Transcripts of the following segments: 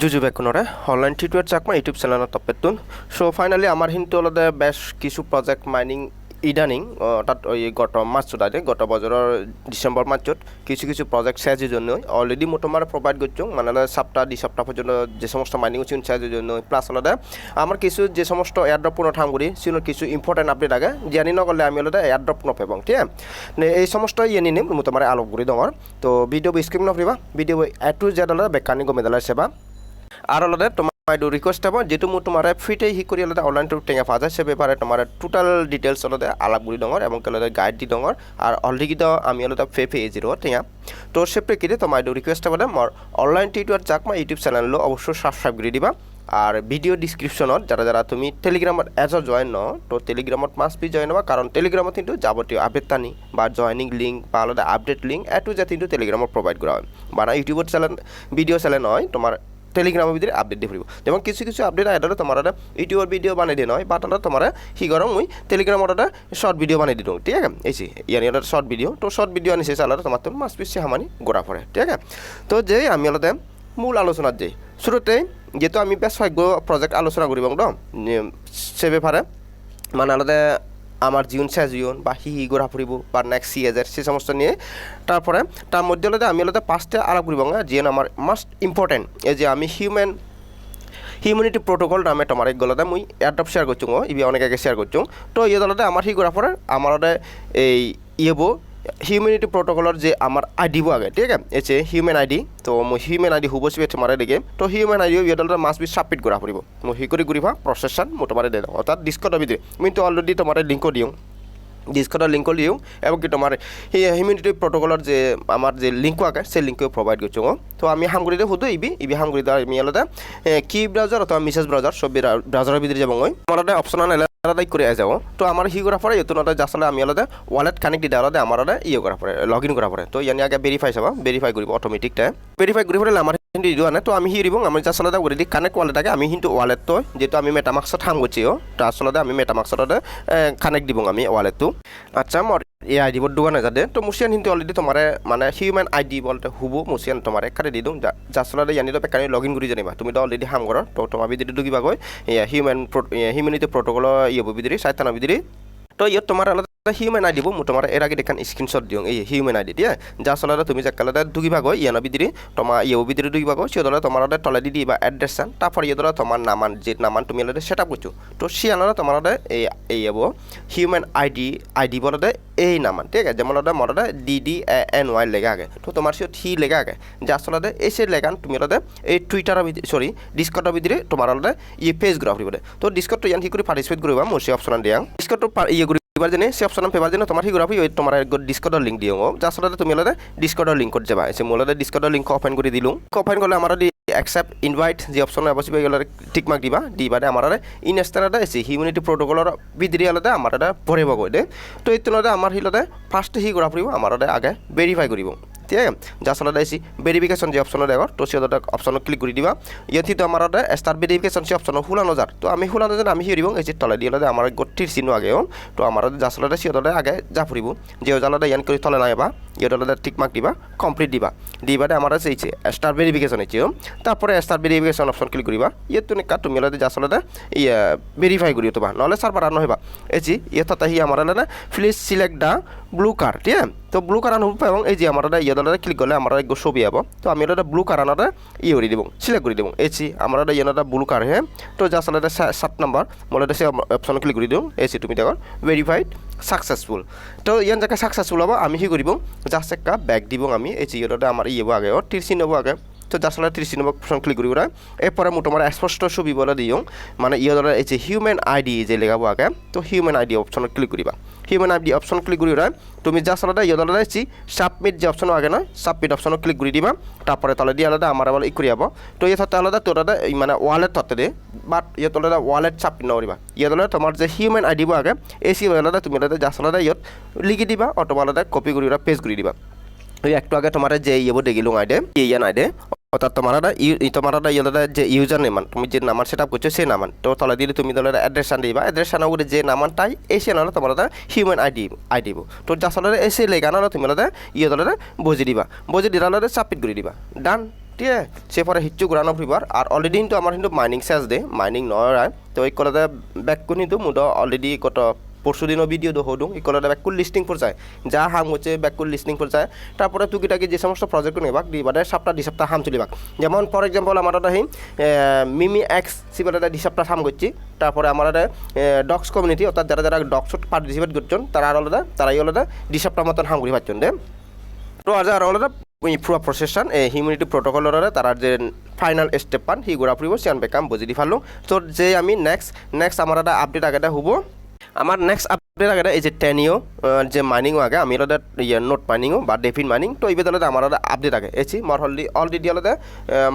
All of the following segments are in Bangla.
জুজু বেকুনরে। Online tutorial Chakma YouTube channel তপেতুন so finally আমার কিন্তু অলদে বেশ কিছু প্রজেক্ট মাইনিং ইদানিং তাত ওই গত মাসত আগে গত বছরের ডিসেম্বর মাসত কিছু কিছু প্রজেক্ট শেষের জন্য অলরেডি মো তোমার প্রোভাইড করছ মানে সপ্তাহ, দুই সপ্তাহ পর্যন্ত যে সমস্ত মাইনিং হচ্ছে শেষের জন্য প্লাস আলাদা আমার কিছু যে সমস্ত এয়ারড্রপ পুনঃ ঠামগুড়ি সেগুলো কিছু ইম্পর্টেন্ট আপডেট আগে। জানি নগলে আমি আলাদা এয়ারড্রপ নপেবং ঠিক আছে? এই সমস্ত ইয়ে নিম মো তোমার আলোকগুড়ি দঙর তো ভিডিও স্ক্রিন নফরিবা ভিডিও এ টু জেড আলাদা বেকানি গমেদালার সেবা আর আলাদা তোমার বাইদেউ রিকুৱেষ্ট হ'ব যিটো মোৰ তোমাৰ ফ্ৰীতে শিক কৰি আলাদা অনলাইন টু টেঙা যায় সে ব্যাপারে তোমার টোটাল ডিটেলস আলাদা আলাপ গুলি ডঙর এবং কেলাদা গাইড দি ডঙর আর অলরেডি তো আমি আলাদা ফে ফে জিরো টেঙা। তো সে প্রেক্ষিতে তোমার রিকুৱেষ্ট হ'ব মোৰ অনলাইন টিউটৰ যাক মই ইউটিউব চেনেললৈ অৱশ্যই ছাবস্ক্ৰাইব কৰি দিবা। আর ভিডিও ডিসক্রিপশনত যারা যারা তুমি টেলিগ্রামত এজ জয়েন ন, তো টেলিগ্রামত মাস্ট বি জয়েন হবা কারণ টেলিগ্রামত কিন্তু যাবতীয় আপডেট টানি বা জয়নিং লিঙ্ক বা আলাদা আপডেট লিঙ্ক এ টু কিন্তু টেলিগ্রামত প্রোভাইড করা হয়। মানে ইউটিউবত চ্যানেল ভিডিও চ্যানেল নয় তোমার টেলিগ্রামের ভিতরে আপডেট দিয়ে ফুরিব। যেমন কিছু কিছু আপডেট আইডলে তোমার একটা ইউটিউবের ভিডিও বানাই দিয়ে নয় বা তারা তোমার সিগর মুই টেলিগ্রামত একটা শর্ট ভিডিও বানাই দিওঁ ঠিক আছে? এইছি ইয়ানি একটা শর্ট ভিডিও তো শর্ট ভিডিও আনিছে চালাতে তোমার তো মাছ পিছিয়ে হামানি গোড়া পড়ে, ঠিক আছে? তো যে, আমি আলাদা মূল আলোচনাত যাই শুরুতে যেহেতু আমি বেশ ভাগ্য প্রজেক্ট আলোচনা করিব তো সে ব্যাপারে মানে আলাদা আমার জীবন শেষ জীবন বা হি হি ঘোরা ফুরিব বা নেক্সট সি এজার সে সমস্ত নিয়ে। তারপরে, তার মধ্যে আলাদা আমি আলাদা পাঁচটা আলাপ করিব যে আমার মাস্ট ইম্পর্টেন্ট এই যে আমি হিউম্যান হিউম্যানিটি প্রোটোকল নামে তোমার এক গলাতে মুই এয়ারড্রপ শেয়ার করছ ইবি অনেক আগে শেয়ার করছ তো ইয়ে দলাতে আমার হি করার পরে আমার এই ইয়েবো হিউম্যানিটি প্রোটোকলৰ যে আমাৰ আই ডিব আগে ঠিক আছে এছে হিউম্যান আই ডি তো মই হিউম্যান আই ডি হুব চিবে তোমাৰে দিকে তো হিউম্যান আই ডি ইয়েদলতে মাছ বি সাবমিট কৰা ফুৰিব মই হি কৰি ঘূৰিবা প্ৰচেছন মই তোমাৰে দে দিওঁ অৰ্থাৎ ডিস্কট ভিতরে মই তো অলরেডি তোমাৰে লিংকও দিওঁ ডিসকটৰ লিংকও দিওঁ এবং কি তোমাৰ সেই হিউম্যানিটি প্ৰটোকলৰ যে আমাৰ যে লিংকও আগে সেই লিংকও প্ৰভাইড কৰিছোঁ তো আমি হামগুড়িতে সুধো ইবি ইবি হামগুড়িতে আমি আলাদা কি ব্রাউজার অথবা মিসেস ব্রাউজার সব ব্রাউজারের ভিতরে যাব মই আমার অপশন আলাদাই করে যাব তো আমার হি করার পরে ইতো নটা আসলে আমি আলাদা ওয়ালেট কানেক্ট দিতে আলাদা আমার আলাদা ইয়ে করার পরে লগ ইন করার পরে তো ইয়ানি আগে ভেরিফাই চাবা ভেরিফাই করব অটোমেটিকটা ভেরিফাই করি ফেলে আমার কিন্তু ইদু আনে তো আমি হি দিব আমি জাস্ট আলাদা করে দিই কানেক্ট আগে আমি কিন্তু তো যেহেতু আমি মেটামাক্সত হাম করছি ও তো আসলে আমি মেটামাক্সত কানেক্ট দিব আমি ওয়ালেটটো আচ্ছা মর এই আই ডিবর দোকানে যাতে, তো মুসিয়ান কিন্তু অলরেডি তোমার মানে হিউম্যান আই ডি বলতে হুবু মুসিয়ান তোমার কাটে দি দিওঁ। জাসলাতে ইয়ানি তো পেকানি লগ ইন কৰি জানিবা তুমি তো অলরেডি হাম কৰ, তো তোমাৰ ভিতরে ঢুকিবা গৈ হিউম্যান হিউম্যানিটি প্রোটোকল ইয়ে ভিতরে সাইতানা ভিতরে তো তোমাৰ আলাদা হিউম্যান আই দিব মই তোমাৰ এর আগে দেখান স্ক্রিনশট দিওঁ এই হিউম্যান আই ডি দিয়া যা আচলতে তুমি যে কালাতে ঢুকিবা গৈ ইয়ানৰ ভিতরে তোমাৰ ইয়ে ভিতরে ঢুকিবা গৈ সিহঁতলে তোমাৰ তলে দি দিবা এড্রেস চান তারপর ইয়ে তোমার নামান যে নামান তুমি আলাদা সেট আপ করছ তো সে আলাদা তোমার এই এই হব হিউম্যান আইডি আইডি বলতে এই নামান ঠিক আছে যেমন ওটা মরটা ডি ডি এন ওয়াই লেখা আগে তো তোমার সে থি লেখা আগে যে আসলে এই সে লেখান তুমি আলাদা এই টুইটারের ভিতরে সরি ডিসকটর ভিতরে তোমার আলাদা ইয়ে পেজ গ্রাফ দিবে তো ডিসকট ইয়ান কি করে পার্টিসিপেট করবা মোৰ সে অপশন দিয়া ডিসকট ইয়ে এবার জেনে, সে অপশন পেপার জেনে তোমার হিগ্রাফি ওই তোমার ডিসকর্ডর লিঙ্ক দিও যার সাথে তুমি আলাদা ডিসকর্ডর লিঙ্ক করতে যাবা। এসে মোলাদা ডিসকর্ডর লিঙ্ক ওপেন করে দিলুম। ওপেন করলে আমার একসেপ্ট ইনভাইট যে অপশন অবশ্যই এগুলো গেলে টিক মার্ক দিবা দি বাদে আমার ইনস্টানাটা এসে হিউম্যানিটি প্রোটোকলর ভিতরে আলাদা আমার ভরিব গৈ দে। তো এই তুলনাতে আমার হিলতে ফার্স্ট সি করা ফুরিব আমার আগে ভেরিফাই করিব। ঠিক যার সাথে আইসি ভেরিফিকেশন যে অপশন দেখো তো সে অপশন ক্লিক করে দিবা। ইয়াতে তো আমার স্টার ভেরিফিকেশন সে অপশন হুলানো যার তো আমি হুলানো যান আমি হিরিব এই যে তলে দিয়ে আমার গটির চিহ্ন আগে তো আমার যার সাথে সে আগে যা ফুরিব যে জালাদা ইয়ান করে তলে নাই বা ইয়ে আলাদা টিক মার্ক দিবা কমপ্লিট দিবা। দিবারে আমার আছে স্টার ভেরিফিকেশন হয়েছে তারপরে স্টার ভেরিফিকেশন অপশন ক্লিক করিবা ইয়ে তুমি কাট, তুমি যা আলাদা ইয়ে ভেরিফাই করিও তোমার নহলে সার্ভার আনো হইবা এজি ইয়ে তো তাহি আমার আলাদা please select the blue car ঠিক আছে? তো ব্লু কার আনো এবং এই যে আমার ইয়ে দলে ক্লিক করলে আমার এক ছবি হব তো আমি এটা ব্লু কার আনাটা ইয়ে করে দিব সিলেক্ট করে দিব। এসি আমার এটা ইয়ে ব্লু কার হ্যাঁ? তো যা আসলে সাত নাম্বার মোলে সে অপশন ক্লিক করে দিওঁ। এসি তুমি দেখো ভেরিফাইড সাকসেসফুল তো ইয়ান জায়গা সাকসেসফুল হব, আমি কি করিব জাস্ট একটা ব্যাগ দিব আমি। এই যে ইয়েটা আমার ইয়ে আগে টিরসি নেব আগে। তো যার সাথে ত্রিশ নম্বর অপশন ক্লিক করি ওরা এরপরে মোটামুটি স্পষ্ট ছবি বলে দিও। মানে ইয়ে ধরে এই যে হিউম্যান আইডি যে লেখাবো আগে তো হিউম্যান আইডি অপশন ক্লিক করিবা হিউম্যান আইডি অপশন ক্লিক করি ওরা তুমি যা সালাদা ইয়ে ধরে দিচ্ছি সাবমিট যে অপশন আগে না সাবমিট অপশন ক্লিক করে দিবা। তারপরে তাহলে দিয়ে আলাদা আমার আবার ই করি যাব তো ইয়ে থাকতে আলাদা তোর মানে ওয়ালেট থাকতে দে বাট ইয়ে তোর ওয়ালেট সাবমিট নকরিবা ইয়ে ধরে তোমার যে হিউম্যান আইডি আগে এই সি আলাদা তুমি আলাদা যা সালাদা ইয়ত লিখি দিবা অথবা আলাদা কপি করি পেজ করে দিবা। ওই একটু আগে তোমার যে ইয়ে দেখিলো আইডে ইয়ে আইডে অর্থাৎ তোমার তোমার ইয়ে যে ইউজার নেমান তুমি যে নাম্বার সেট আপ করছ, সেই নামান তো তলে দিলে তুমি তোমার অ্যাড্রেস আন দিবা। অ্যাড্রেস আনা করে যে নামানটাই এসে নাহলে তোমার হিউম্যান আইডি আই দিব তো যার সাথে এসে লেগা না তুমি ইয়ে দলে বুঝে দিবা। বুঝে দিলে সাবমিট করে দিবা। ডান ঠিক আছে? সে পরে হিচ্ছু ঘুরানো ফুরিবার আর অলরেডি কিন্তু আমার কিন্তু মাইনিং শেষ দে। মাইনিং নয় তো এই কলতে ব্যাক কিন্তু মুদ অলরেডি কত পরশু দিনও ভিডিও দো হদুং এই কলতে ব্যাক লিস্টিং পর যায়। যা হাম হচ্ছে ব্যাক লিস্টিং পর যায়। তারপরে টুকিটাকি যে সমস্ত প্রজেক্ট নিবাক সপ্তাহ, দুই সপ্তাহ হাম চলিবাক। যেমন ফর এক্সাম্পল আমার হিম মিমি এক্স সিবারে দুই সপ্তাহ হাম করছি তারপরে আমার ডক্স কমিউনিটি অর্থাৎ যারা যারা ডক্সত পার্টিসিপেট করছেন, তারা আর আলাদা, তারাই আলাদা দুই সপ্তাহ মতন হাম করি পাচ্ছেন দে। তো আজ আর আলাদা পুরো প্রসেসন এ হিউম্যানিটি প্রোটোকলরে তারা যে ফাইনাল স্টেপ পান হি গুড়া ফুরিব সিয়ান বেকাম বুঝি দি ফালো। তো যে আমি নেক্সট নেক্সট আমার একটা আপডেট আগে হব। আমার নেক্সট আপডেট আগে, এই যে টেনিও যে মাইনিং আগে, আমি আলাদা ইয়ে নোট মাইনিংও বা ডেফিন মাইনিং তো এইবার দলতে আমার আপডেট আগে। এসি মর হলদি অলরেডি আলাদা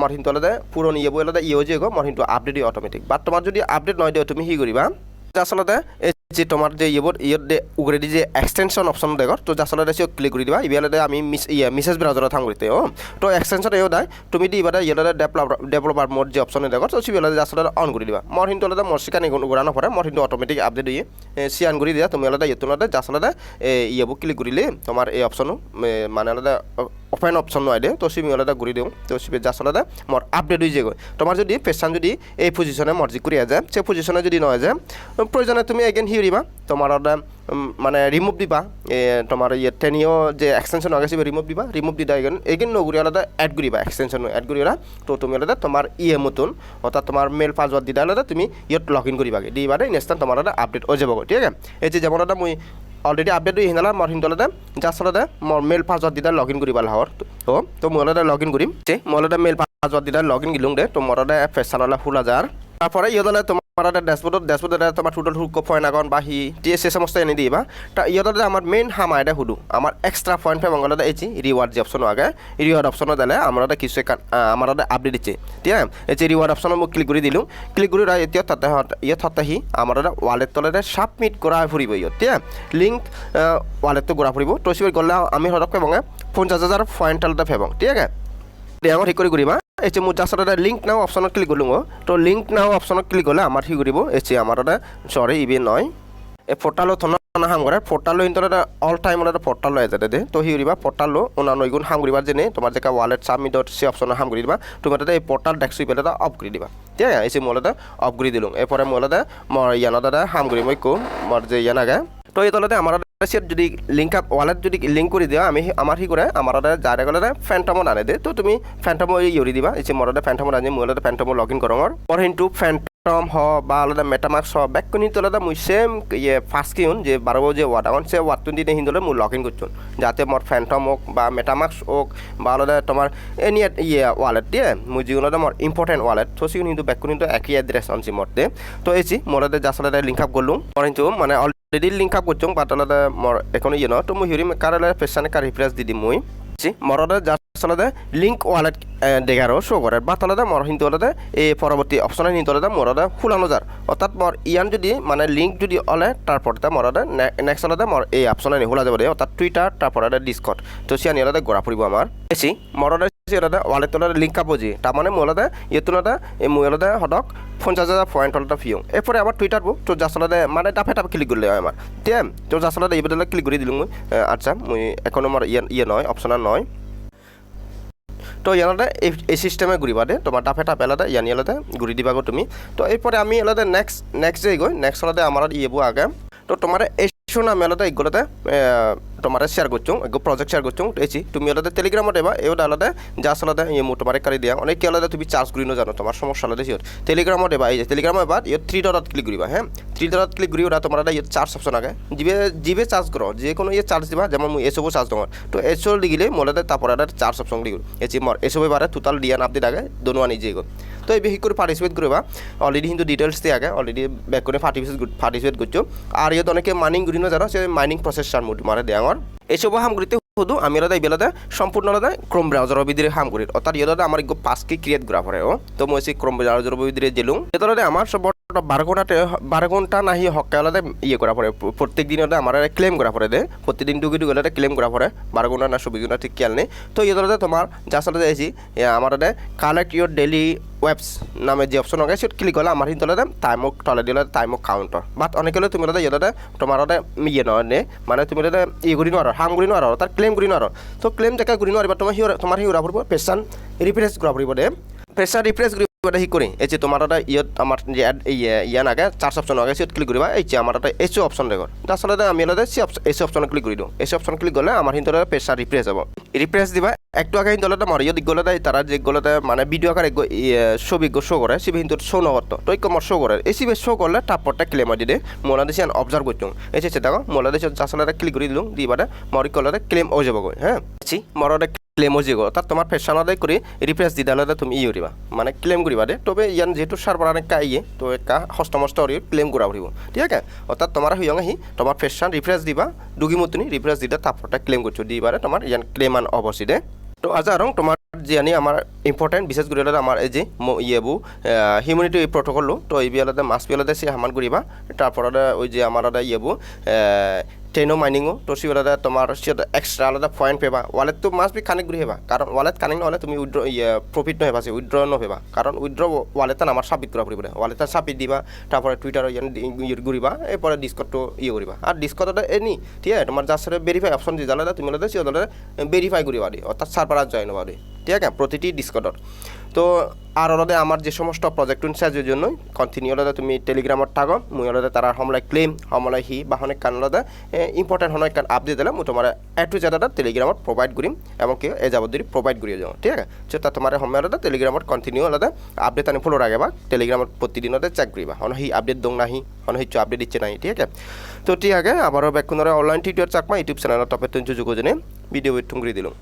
মর কিন্তু আলাদা পুরনো ইয়ে বই আলাদা ইয়ে যে গো মর কিন্তু আপডেট অটোমেটিক বাট তোমার যদি আপডেট নয় দিও, তুমি হি করিবা? আচলতে যে তোমার যে ইয়েবোৰ ইয়ত দে উগৰেদি যে এক্সটেনশ্যন অপশ্যন দেখৰ তো আচলতে সিও ক্লিক কৰি দিবা। ইবিয়ালে আমি মিছ ইয়ে মেছেজ ব্রাউজাৰত থাম কৰিতে অ। তো এক্সটেনশ্যন এও দাই, তুমি দি ইবাৰে ইয়েলে ডেভেলপাৰ ডেভেলপাৰ মোড যে অপশ্যন দেখৰ তো সিবিয়ালে আচলতে অন কৰি দিবা। মোৰ কিন্তু অলপ মোৰ চিকানি গুৰা নপৰে মোৰ কিন্তু অট'মেটিক আপডেট দিয়ে চিয়ান কৰি দিয়া, তুমি অলপ ইয়েতো আচলতে ইয়েবোৰ ক্লিক কৰিলে তোমাৰ এই অপশ্যনো মানে অলপ অপেন অপশ্যন নয় দে তো সিমি অলপ ঘুরি দিওঁ তো সিবি আচলতে মোৰ আপডেট হৈ যায়গৈ। তোমাৰ যদি পেচান যদি এই পজিশ্যনে মর্জি কৰি যায় সেই পজিশ্যনে যদি নহয় যায় প্রয়োজনে তুমি এগেন হিৰিবা তোমার ওটা মানে রিমুভ দিবা এ, তোমার ইয়ে টেনিও যে এক্সটেনশন আগে রিমুভ দিবা রিমুভ দিদা এগেন এগেন নগুড়ি আলাদা অ্যাড করিবা এক্সটেনশন অ্যাড করিবা তো তুমি আলাদা তোমার ইয়ে মতন অর্থাৎ তোমার মেল পাসওয়ার্ড দিদা আলাদা তুমি ইয়ত লগ ইন করিবাগে দিবারে নেক্সট তোমার আলাদা আপডেট হয়ে যাব ঠিক আছে? এই যে যেমন আলাদা মুই অলরেডি আপডেট হৈ হিনালা মোৰ আলাদা জাষ্ট আলাদা মোৰ মেল পাসওয়ার্ড দিদা লগ ইন করিবা লাহর তো তো আলাদা লগ ইন করিম যে মই আলাদা মেল পাসওয়ার্ড দিদা লগ ইন গিলুং দে, তো মোৰ আলাদা ফেচান আলাদা ফুল হাজার তারপরে ইয়দলে তোমার একটা ড্যাশবোর্ডত ড্যাশবোর্ডে তোমার টোটাল হুক পয়েন্ট আগন বা হি টিএস সমস্ত এনে দিবা তা ইয়দলে আমার মেইন হামা এটা হুদু আমার এক্সট্রা পয়েন্ট পাই মঙ্গলদা এই রিওয়ার্ড যে অপশন আগে রিওয়ার্ড অপশন দিলে আমার কিছু আমার আপডেট দিচ্ছে ঠিক আছে? এই রিওয়ার্ড অপশন মই ক্লিক করে দিলোঁ। ক্লিক কৰি এতিয়া তাতে ইয়ত হতাহি আমাৰ ৱালেট তলেৰে সাবমিট কৰা ফুৰিব ইয়ত ঠিক আছে? লিংক ৱালেটটো ঘূৰা ফুৰিব। তো গ'লে আমি সৰক পেবঙে পঞ্চাছ হাজাৰ পইণ্ট তলতে ফেবং ঠিক আছে? ঠিক কৰি কৰিবা। এই যে মোৰ জাষ্ট এটা লিংক নাও অপশ্যনত ক্লিক কৰিলোঁ তো লিংক নাও অপশ্যনত ক্লিক হ'লে আমাৰ কি কৰিব? এই যে আমাৰ এটা চৰি ইবি নয়। এই পোর্টালো থন হাম করে পোর্টালো ইন্টার অল টাইম ওটা পোর্টালো এজে দে। তো হিউরিবা পোর্টালো ওনা নইগুণ হাম করিবার জেনে তোমার যেটা ওয়ালেট সাবমিটর সে অপশন হাম করে দিবা। তুমি এটা এই পোর্টাল ডেস্কটপ এটা অফ করে দিবা। ঠিক আছে এই যে মোলাটা অফ করে দিলুম এরপরে মোলাটা মর ইয়ানাটা হাম করি মই কো মর যে ইয়ানাগে তো এই তলতে আমার যদি লিঙ্ক আপ ওয়ালেট যদি লিঙ্ক করে দিয়া, আমি আমার কি করে আমার যারে গলে ফ্যান্টমত আনে দে। তো তুমি ফ্যান্টমো ইউরি দিবা, এই যে মরতে ফ্যান্টমত আনি মই ফ্যান্টমো লগ ইন করঙর পর হিন্তু ফ্যান্টম হ বা আলাদা মেটামাক্স হ ব্যাক কোনি তলাদা মুই সেম ইয়ে ফার্স্ট কিউন যে বারো যে ওয়ার্ড এখন সে ওয়ার্ড টুয়েন্টি দিয়ে হিন্দলে মুই লগ ইন করছুন যাতে মোর ফ্যান্টম হোক বা মেটামাক্স হোক বা আলাদা তোমার এনি ইয়ে ওয়ালেট দিয়ে মুই যিগুলো মোর ইম্পর্টেন্ট ওয়ালেট তো সেগুলো কিন্তু ব্যাক কোনি একই এড্রেস আনছি মরতে তো। এসি মোরাতে যা সালাদা লিঙ্ক আপ করলুম। কিন্তু মানে অলরেডি লিঙ্ক আপ করছুম বাট আলাদা মোর এখন ইয়ে ন তো মুই হিউরি কারালে পেশানে কার রিফ্রেশ দি দিম মুই? মরদে যা আচলতে লিংক ৱালেট দেখাৰো শ্ব' কৰে। বা তলতে মর কিন্তু হলে এই পরবর্তী অপশনে কিন্তু হলে মরদে ফুলানো যার অর্থাৎ মর ইয়ান যদি মানে লিঙ্ক যদি ওলে তারপর মরদে নেক্সট হলে মর এই অপশনে নিহুলা যাব দে অৰ্থাৎ টুইটাৰ তাৰপৰতে ডিস্কট তো সিয়ানি হলে গৰা ফুৰিব আমার বেশি মৰদে ৱালেট তলতে লিংক আপ বুজি তাৰমানে মোৰ অলতে ইয়েতুনতে এই মোৰ অলতে সদক পঞ্চাছ হাজাৰ পয়েন্ট অলতে ফিও এরপরে আমার টুইটার বুক তো যাসলতে মানে ডাফে ডাফে ক্লিক করলে আমার আছে তো যাসলতে এই বদলে ক্লিক করে দিলুম মুই। আচ্ছা মুই এখন আমার ইয়ে ইয়ে নয় অপশনাল নয় তো ইয়ানতে এই চিষ্টেমে ঘূৰিবা দে, তোমাৰ টাফে টাফে আলাদা ইয়ানি আলাদা ঘূৰি দিবা গো তুমি। তো এরপরে আমি আলাদা নেক্সট নেক্সট যে গই নেক্সট আলাদা আমার ইয়েবো আগে। তো তোমার এই শোনা আমি আলাদা এগুলোতে তোমার শেয়ার করছ এগো প্রজেক্ট শেয়ার করছ এসি তুমি আলাদা টেলিগ্রামত এবা এওটা আলাদা যা আলাদা ইয়ে তোমার কারি দিয়া। অনেক আলাদা তুমি চার্জ করি জানো, তোমার সমস্যা আলাদা সিওর টেলিগ্রামত এবা এই যে টেলিগ্রাম এবার ইয়ে থ্রি ডটত ক্লিক করিবা হ্যাঁ? থ্রি ডটত ক্লিক করি ওটা তোমার ইয়ে চার্জ অপশন আগে। জিবে জিবে চার্জ করো যে কোনো ইয়ে চার্জ দিবা, যেমন মুই এসবও চার্জ তোমার। তো এসব দিলে মোলাতে তারপর একটা চার্জ অপশন দিগুল এসি মর এসব এবারে টোটাল দিয়ান আপডেট আগে দোনোয়া নিজে গো তো এই বেশি করে পার্টিসিপেট করবা। অলরেডি কিন্তু ডিটেলস দিয়ে আগে অলরেডি ব্যাক করে পার্টিসিপেট পার্টিসিপেট করছ। আর ইয়ে অনেকে মাইনিং ঘুরিনো জানো, সে মাইনিং প্রসেসার মুড মারে দেওয়ার এইসব হাম ঘুরিতে শুধু আমি আলাদা এইবেলাতে সম্পূর্ণ আলাদা ক্রোম ব্রাউজারের ভিতরে হাম অর্থাৎ ইয়ে পাঁচকে ক্রিয়েট করা পরে ও তো মই সেই ক্রোম ব্রাউজারের ভিতরে জেলুম এটা আমার সব বারো ঘন্টাতে বারো ঘণ্টা নাহি হকে হলে ইয়ে করা পড়ে প্রত্যেক দিন হলে আমার ক্লেম করা পড়ে দে। প্রতিদিন ডুগি ডুগি হলে ক্লেম করা পড়ে বারো ঘণ্টা না চব্বিশ ঘণ্টা ঠিক খেয়াল নেই। তো ইয়ে তোমার যা সাথে যাইছি আমার কালেক্ট ইউর ডেইলি ওয়েবস নামে যে অপশন আছে সেটা ক্লিক করলে আমার হিন্দু হলে টাইমক তলে দিলে টাইমক কাউন্টার বাট অনেক হলে তুমি হলে ইয়ে তোমার ইয়ে নয় মানে তুমি ইয়ে করি নোৱাৰো হাম কৰি নোৱাৰো তাৰ ক্লেইম কৰি নোৱাৰো। তো ক্লেইম জেগা কৰি নোৱাৰিবা, তোমাৰ সিহঁৰ তোমাৰ সিহঁৰা পৰিব পেচান ৰিফ্ৰেছ কৰা পৰিব দে। পেচান ৰিফ্ৰেছ দে সি কৰি এই যে তোমাৰ তাতে ইয়াত আমাৰ ইয়ান আগে চাৰ্জ অপশ্যন আগে সিহঁত ক্লিক কৰিবা। এই যে আমাৰ তাতে এচি অপশ্যন দেখৰ আচলতে আমি হলে সি এচি অপশ্যন ক্লিক কৰি দিওঁ। এচি অপশ্যন ক্লিক কৰিলে আমাৰ সিহঁতৰ পেচাৰ ৰিফ্ৰেছ হ'ব। রিপ্রেস দিবা। একটু আগে হলে মরিও দিক গলে তারা যে গলে মানে ভিডিও আকারে ছবি শো করে সিবি হিন্দু শো নগত তো। কমর শো করে এই সিবি শো করলে টাপরটা ক্লেম দি। দে মোলা দেশে অবজার্ভ করছ এই যে দেখো মোলা দেশে চাষলে ক্লিক করে দিলুম দিবারে মরি কলে ক্লেম ও যাব হ্যাঁ ছি মরদে ক্লেম যাব তাত তোমার আদায় করে রিপ্রেস দি দালে তুমি ই উড়িবা মানে ক্লেম করিবা দে তবে ইয়ান যেহেতু সার্ভার অনেক ইয়ে তো একা হস্তমস্ত হরি ক্লেম করা পড়ব ঠিক আছে? অর্থাৎ তোমার হইয়ং আহি তোমার ফেশন রিফ্রেশ দিবা, দুগি মতনি রিফ্রেশ দিদা তারপরটা ক্লেম করছ দিবারে তোমার ইয়ান ক্লেম অবশ্যই দে তো আজ আরং তোমার যে আনি আমার ইম্পর্টেন্ট বিশেষ করে হলে আমার এই যে ইয়েবু হিউম্যানিটি প্রটোকল তো এই বিয়ালতে মাছ বিয়ালতে সে হামান করিবা তারপরে ওই যে আমার ইয়েবু ট্রেনো মাইনিংও তো সিওলাতে তোমার সিহঁতে এক্সট্রা আলাদা পয়েন্ট পেবা। ওয়ালেট তো বি কানেক্ট করে হেবা। কারণ ওয়ালেট কানেক্ট নহলে তুমি উইড্র ইয়ে প্রফিট নহবা, সে উইড্র নহবা কারণ উইড্র ওয়ালেটে আমার সাবমিট করা পড়বে ওয়ালেটে সাবমিট দিবা তারপরে টুইটার ইয়ে ঘুরিবা এরপরে ডিসকটটো ইয়ে করিবা আর ডিসকটতে এনি ঠিক আছে তোমার যার সাথে ভেরিফাই অপশন দিয়ে জানালে তুমি হলে সিওদলে ভেরিফাই করিবা দি। অর্থাৎ সার্ভার জয়েন হবা ঠিক আছে? প্রতিটি ডিসকটর তো আর অলরে আমার যে সমস্ত প্রজেক্ট সাহায্যের জন্য কন্টিনিউ হলে তুমি টেলিগ্রামত থাকো। মুই হলে তারা সমলাই ক্লেম সমলাই হি বা অনেক কান হলে ইম্পর্টেন্ট অনেক কান আপডেট দিলে মই তোমার এ টু জেড টেলিগ্রামত প্রোভাইড করিম এবং কি এ যাবত যদি প্রোভাইড করিয়ে যাও ঠিক আছে? তো তা তোমার সময় হলে টেলিগ্রামত কন্টিনিউ হলে আপডেট আনি ফলো রাখবা টেলিগ্রামত প্রতিদিনতে চেক করিবা। হন হি আপডেট দং নাহি, হন হিচ্ছু আপডেট দিচ্ছে নাই ঠিক আছে? তো ঠিক আছে, আবারও বেক্ষণরে online tutor Chakma, YouTube channel টপে তুন সুযোগ জেনে ভিডিও টুঙ্গরি দিলাম।